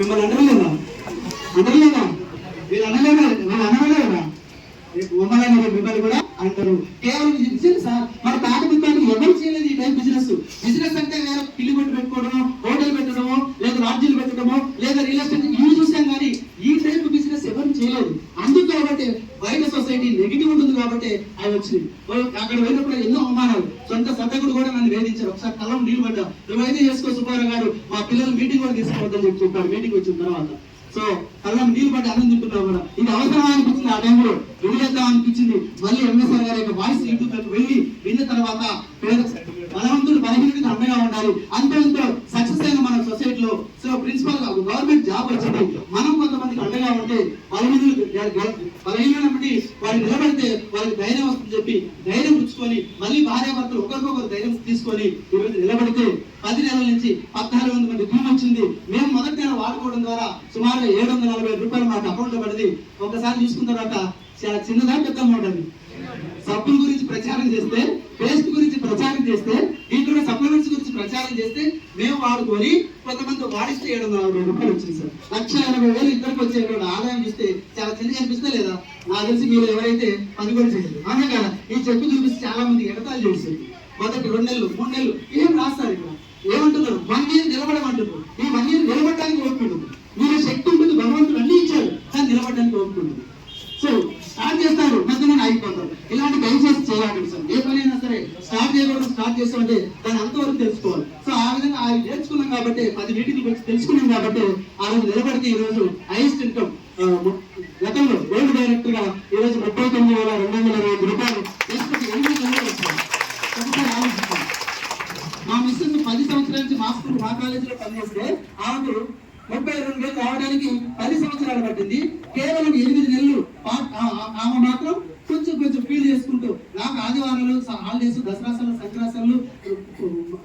మిమ్మల్ని అనలేదా అనలేదా వీళ్ళు అనలేదా వీళ్ళు అనలేదా ఉమ్మలని మిమ్మల్ని కూడా అంటారు. కేవలం బిజినెస్ సార్. మన తాత ముత్తాలు ఎవరు చేయలేదు ఈ టైప్ బిజినెస్ బిజినెస్ అంటే వేరే పిల్లి కొట్టు పెట్టుకోవడము హోటల్ పెట్టడము లేదా లాడ్జీలు పెట్టడము లేదా రియల్ ఎస్టేట్ ఇవి చూసాం కానీ ఈ టైప్ చేయలేదు. అందుకు కాబట్టి బయట సొసైటీ నెగిటివ్ ఉంటుంది కాబట్టి అవి వచ్చినాయి. అక్కడ పోయినప్పుడు ఎన్నో అవమానాలు. సొంత సతకుడు కూడా నన్ను వేధించారు. ఒకసారి కలం నీళ్ళు పడ్డా. నువ్వైతే చేసుకో సుబ్బారావు గారు మా పిల్లలు మీటింగ్ కూడా తీసుకోవద్దని చెప్పి చెప్పారు. మీటింగ్ వచ్చిన తర్వాత. సో కళ్ళం నీళ్ళు పట్టి అన్నం తింటున్నావు కూడా ఇది అవసరమా అనిపించింది ఆ టైంలో? వదిలేద్దాం అనిపించింది. మళ్ళీ ఎంఎస్ఆర్ గారి యొక్క వాయిస్ యూట్యూబ్ వెళ్ళి విన్న తర్వాత పేద బలవంతుడు బలహీనతకు అండగా ఉండాలి. అంత సక్సెస్ అయిన మన సొసైటీలో. సో ప్రిన్సిపల్ గవర్నమెంట్ జాబ్ వచ్చింది. మనం కొంతమందికి ఉంటే బలహీనులు బలహీనమైన నిలబడితే వాళ్ళకి ధైర్యం వస్తుంది చెప్పి ధైర్యం పుచ్చుకొని మళ్ళీ భార్య భర్తలు ఒకరికొకరు ధైర్యం తీసుకొని ఈరోజు నిలబడితే పది నెలల నుంచి పద్నాలుగు వందల మంది భూమి వచ్చింది. మేము మొదటి నెల వాడుకోవడం ద్వారా సుమారు ఏడు వందల నలభై రూపాయలు మాకు అకౌంట్లో పడింది. ఒకసారి చూసుకున్న తర్వాత చాలా చిన్నదా పెద్ద అమౌంట్ అది. సబ్బుల గురించి ప్రచారం చేస్తే పేస్ట్ గురించి ప్రచారం చేస్తే ప్రచారం చేస్తే మేము వాడుకొని కొంతమంది వాడిస్తే ఏడు వందల రూపాయలు వచ్చింది సార్. లక్ష ఎనభై వేలు ఇద్దరికి వచ్చేటువంటి ఆదాయం చూస్తే చాలా చిన్న అనిపిస్తే లేదా? నాకు తెలిసి మీరు ఎవరైతే పని కూడా చేయలేదు అవునా కదా ఈ చెప్పు చూపిస్తే చాలా మంది ఎగతాలు చూస్తారు మొదటి రెండు నెలలు మూడు నెలలు ఏం రాస్తారు ఇక్కడ? ఏమంటున్నారు? వన్ ఇయర్ నిలబడమంటున్నారు. ఈ వన్ ఇయర్ నిలబడడానికి ఓపుకుంటుంది మీరు శక్తి ఉంటుంది భగవంతుడు అన్ని ఇచ్చారు కానీ నిలబడడానికి ఒప్పుకుంటుంది. సో స్టార్ట్ చేస్తారు మధ్యలో అయిపోతారు ఇలాంటి దయచేసి చేయాలి సార్. ఏ సరే స్టార్ట్ చేయడం స్టార్ట్ చేస్తామంటే దాని అంతవరకు తెలుసుకోవాలి. సో ఆ విధంగా ఆయన నేర్చుకున్నాం కాబట్టి పది మీటింగ్లు వచ్చి తెలుసుకున్నాం కాబట్టి ఆ రోజు నిలబడితే ఈ రోజు హైయెస్ట్ ఇన్కమ్ గతంలో గోల్డ్ డైరెక్టర్గా ఈ రోజు ముప్పై తొమ్మిది వేల రెండు వందల ఇరవై ఐదు రూపాయలు మా మిస్సెస్ పది సంవత్సరాల నుంచి మా స్కూల్ మా కాలేజీలో పనిచేస్తే ఆమెకు ముప్పై రెండు వేలు రావడానికి పది సంవత్సరాలు పట్టింది కేవలం ఎనిమిది నెలలు పా- ఆ- ఆ- ఆమె మాత్రం కొంచెం కొంచెం ఫీల్ చేసుకుంటూ నాకు ఆదివారాలు స- హాలిడేస్ దసరా సెలవు, సంక్రాంతి సెలవులు,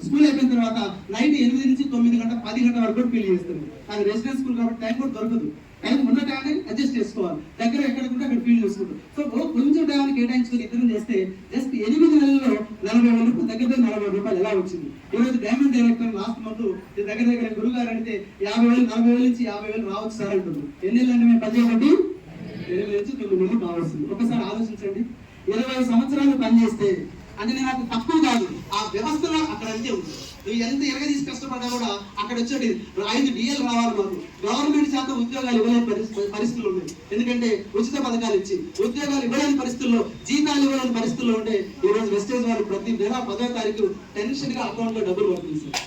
స్కూల్ అయిపోయిన తర్వాత నైట్ ఎనిమిది నుంచి తొమ్మిది గంట పది గంట వరకు కూడా ఫీల్ చేస్తుంది అది రెసిడెన్స్ స్కూల్ కాబట్టి టైం కూడా దొరకదు. టైం ఉన్న టైం అడ్జస్ట్ చేసుకోవాలి. దగ్గర ఎక్కడ కూడా అక్కడ ఫీల్ చేసుకుంటాం సో కొంచెం టైం కేటాయించుకుని ఇద్దరు చేస్తే జస్ట్ ఎనిమిది నెలల్లో నలభై వేల రూపాయలు దగ్గర దగ్గర నలభై రూపాయలు ఎలా వచ్చింది? ఈ రోజు డైమండ్ డైరెక్టర్ లాస్ట్ మంత్ దగ్గర దగ్గర గురువు గారు యాభై వేలు నలభై వేలు నుంచి యాభై వేలు రావచ్చు సార్ అంటున్నారు. ఎన్ని నెలలు అంటే మేము పని ఎనిమిది నుంచి తొమ్మిది నెలలు కావాల్సింది ఒకసారి ఆలోచించండి. ఇరవై సంవత్సరాలు పనిచేస్తే అంటే నేను అది తక్కువ కాదు. ఆ వ్యవస్థలో అక్కడ అంతే ఉంది నువ్వు ఎంత ఎరగదీసి కష్టపడ్డా కూడా అక్కడ వచ్చేది ఐదు డిఎల్ రావాలి మాకు. గవర్నమెంట్ శాతం ఉద్యోగాలు ఇవ్వలేని పరిస్థితి- పరిస్థితులు ఉన్నాయి. ఎందుకంటే ఉచిత పథకాలు ఇచ్చి ఉద్యోగాలు ఇవ్వలేని పరిస్థితుల్లో జీతాలు ఇవ్వలేని పరిస్థితుల్లో ఉంటే ఈ రోజు వెస్టేజ్ వారు ప్రతి నెల పదో తారీఖు టెన్షన్గా డబ్బులు పడుతుంది సార్